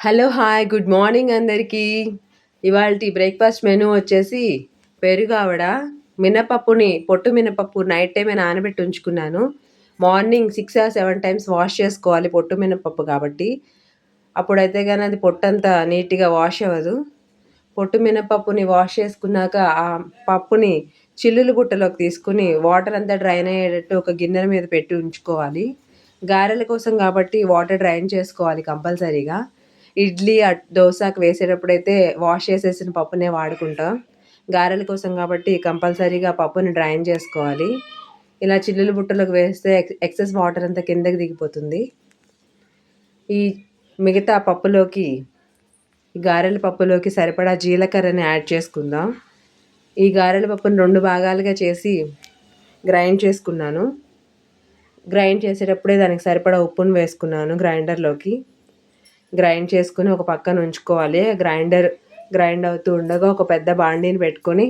Hello hi good morning అందరికీ. ఇవాళ breakfast menu వచ్చేసి పెరుగావడ మినపప్పుని పొట్టు మినపప్పు నైట్ టైమే నానబెట్టి ఉంచుకున్నాను. Morning six or seven times wash చేసుకోవాలి పొట్టు మినపప్పు కాబట్టి. అప్పుడైతే కానీ అది పొట్టంతా నీట్గా వాష్ అవ్వదు. పొట్టు మినపప్పుని వాష్ చేసుకున్నాక ఆ పప్పుని చిల్లులు బుట్టలోకి తీసుకుని వాటర్ అంతా డ్రైన్ అయ్యేటట్టు ఒక గిన్నెల మీద పెట్టి ఉంచుకోవాలి. గారెల కోసం కాబట్టి వాటర్ డ్రైన్ చేసుకోవాలి కంపల్సరీగా. ఇడ్లీ దోశకు వేసేటప్పుడైతే వాష్ చేసేసిన పప్పునే వాడుకుంటాం. గారెల కోసం కాబట్టి కంపల్సరీగా పప్పుని డ్రైన్ చేసుకోవాలి. ఇలా చిల్లులు బుట్టలోకి వేస్తే ఎక్సెస్ వాటర్ అంతా కిందకి దిగిపోతుంది. ఈ మిగతా పప్పులోకి గారెల పప్పులోకి సరిపడా జీలకర్రని యాడ్ చేసుకుందాం. ఈ గారెల పప్పును రెండు భాగాలుగా చేసి గ్రైండ్ చేసుకున్నాను. గ్రైండ్ చేసేటప్పుడే దానికి సరిపడా ఉప్పును వేసుకున్నాను గ్రైండర్లోకి. గ్రైండ్ చేసుకుని ఒక పక్కన ఉంచుకోవాలి. గ్రైండర్ గ్రైండ్ అవుతూ ఉండగా ఒక పెద్ద బాండీని పెట్టుకొని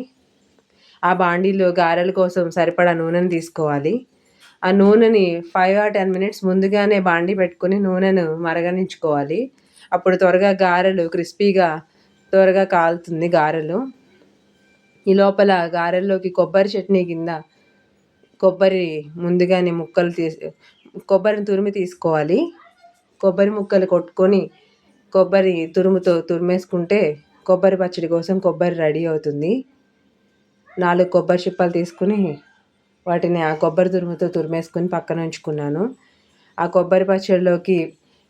ఆ బాండీలో గారెల కోసం సరిపడా నూనెను తీసుకోవాలి. ఆ నూనెని ఫైవ్ ఆర్ టెన్ మినిట్స్ ముందుగానే బాండీ పెట్టుకుని నూనెను మరగనించుకోవాలి అప్పుడు త్వరగా గారెలు క్రిస్పీగా త్వరగా కాలుతుంది గారెలు. ఈ లోపల గారెల్లోకి కొబ్బరి చట్నీ కింద కొబ్బరి ముందుగానే ముక్కలు తీసి కొబ్బరిని తురిమి తీసుకోవాలి. కొబ్బరి ముక్కలు కొట్టుకొని కొబ్బరి తురుముతో తురిమేసుకుంటే కొబ్బరి పచ్చడి కోసం కొబ్బరి రెడీ అవుతుంది. నాలుగు కొబ్బరి చిప్పలు తీసుకుని వాటిని ఆ కొబ్బరి తురుముతో తురిమేసుకుని పక్కన ఉంచుకున్నాను. ఆ కొబ్బరి పచ్చడిలోకి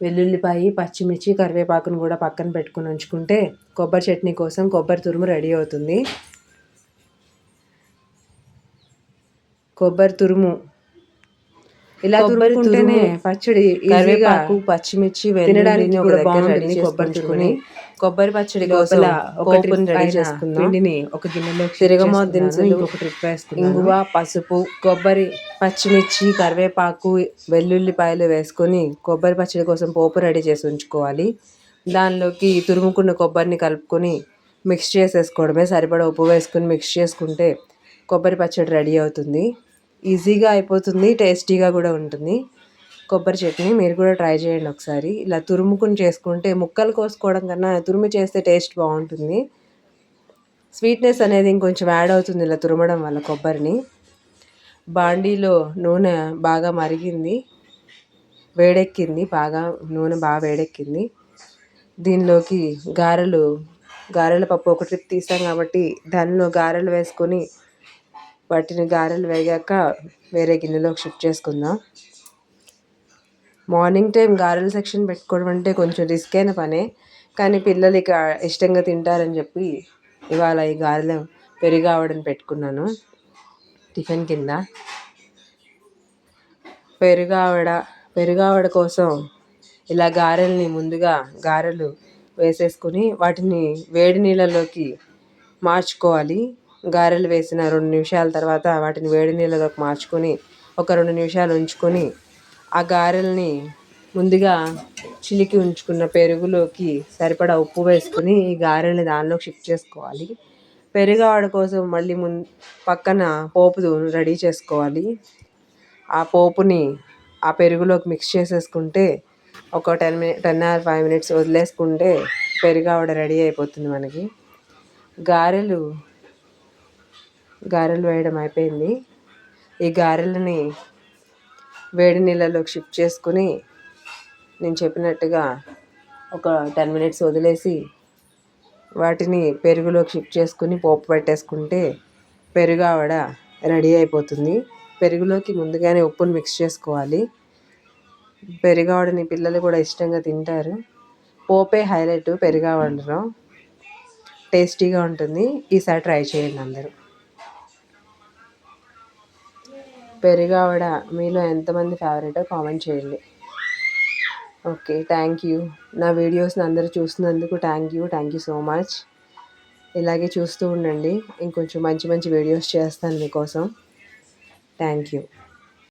వెల్లుల్లిపాయి పచ్చిమిర్చి కరివేపాకును కూడా పక్కన పెట్టుకుని ఉంచుకుంటే కొబ్బరి చట్నీ కోసం కొబ్బరి తురుము రెడీ అవుతుంది. కొబ్బరి తురుము ఇలా తురుముకుంటేనే పచ్చడి కరివేపాకు పచ్చిమిర్చి తినడానికి కూడా బాగుంటుంది కొబ్బరి తురుముని కొబ్బరి పచ్చడి కోసం ఒకటి రెడీ చేసుకుందాం. పిండిని ఒక గిన్నెలో తిరగమో దినుసులు ఒక ట్రిప్ వేసుకుందాం ఇంగువ పసుపు కొబ్బరి పచ్చిమిర్చి కరివేపాకు వెల్లుల్లిపాయలు వేసుకొని కొబ్బరి పచ్చడి కోసం పోపు రెడీ చేసి ఉంచుకోవాలి. దానిలోకి తురుముకున్న కొబ్బరిని కలుపుకొని మిక్స్ చేసేసుకోవడమే. సరిపడా ఉప్పు వేసుకొని మిక్స్ చేసుకుంటే కొబ్బరి పచ్చడి రెడీ అవుతుంది. ఈజీగా అయిపోతుంది టేస్టీగా కూడా ఉంటుంది. కొబ్బరి చట్నీ మీరు కూడా ట్రై చేయండి ఒకసారి. ఇలా తురుముకుని చేసుకుంటే ముక్కలు కోసుకోవడం కన్నా తురుము చేస్తే టేస్ట్ బాగుంటుంది. స్వీట్నెస్ అనేది ఇంకొంచెం యాడ్ అవుతుంది ఇలా తురమడం వల్ల కొబ్బరిని. బాండీలో నూనె బాగా మరిగింది వేడెక్కింది బాగా నూనె బాగా వేడెక్కింది. దీనిలోకి గారెలు గారెల పప్పు ఒక ట్రిప్ తీసాం కాబట్టి దానిలో గారెలు వేసుకొని వాటిని గారెలు వేగాక వేరే గిన్నెలోకి షిఫ్ట్ చేసుకుందాం. మార్నింగ్ టైం గారెల సెక్షన్ పెట్టుకోవడం అంటే కొంచెం రిస్క్ అయిన పనే. కానీ పిల్లలు ఇక ఇష్టంగా తింటారని చెప్పి ఇవాళ ఈ గారెలు పెరుగావడం పెట్టుకున్నాను. టిఫిన్ కింద. పెరుగావడ పెరుగావడ కోసం ఇలా గారెల్ని ముందుగా గారెలు వేసేసుకుని వాటిని వేడి నీళ్ళలోకి మార్చుకోవాలి. గారెలు వేసిన రెండు నిమిషాల తర్వాత వాటిని వేడి నీళ్ళలోకి మార్చుకొని ఒక రెండు నిమిషాలు ఉంచుకొని ఆ గారెల్ని ముందుగా చిలికి ఉంచుకున్న పెరుగులోకి సరిపడా ఉప్పు వేసుకుని ఈ గారెల్ని దానిలోకి షిఫ్ట్ చేసుకోవాలి. పెరుగాడ కోసం మళ్ళీ ముం పక్కన పోపు రెడీ చేసుకోవాలి. ఆ పోపుని ఆ పెరుగులోకి మిక్స్ చేసేసుకుంటే ఒక ten minute ten or five minutes వదిలేసుకుంటే పెరుగావడ రెడీ అయిపోతుంది మనకి. గారెలు గారెలు వేయడం అయిపోయింది. ఈ గారెలని వేడి నీళ్ళలోకి షిఫ్ట్ చేసుకుని నేను చెప్పినట్టుగా ఒక టెన్ మినిట్స్ వదిలేసి వాటిని పెరుగులోకి షిఫ్ట్ చేసుకుని పోపు పెట్టేసుకుంటే పెరుగు ఆవడ రెడీ అయిపోతుంది. పెరుగులోకి ముందుగానే ఉప్పును మిక్స్ చేసుకోవాలి. పెరుగావడని పిల్లలు కూడా ఇష్టంగా తింటారు. పోపే హైలైట్ పెరుగావడలో టేస్టీగా ఉంటుంది. ఈసారి ట్రై చేయండి అందరూ. పెరుగావిడ మీలో ఎంతమంది ఫేవరెటో కామెంట్ చేయండి. Okay thank you. నా వీడియోస్ని అందరూ చూస్తున్నందుకు thank you thank you so much. ఇలాగే చూస్తూ ఉండండి. ఇంకొంచెం మంచి మంచి వీడియోస్ చేస్తాను మీకోసం. Thank you.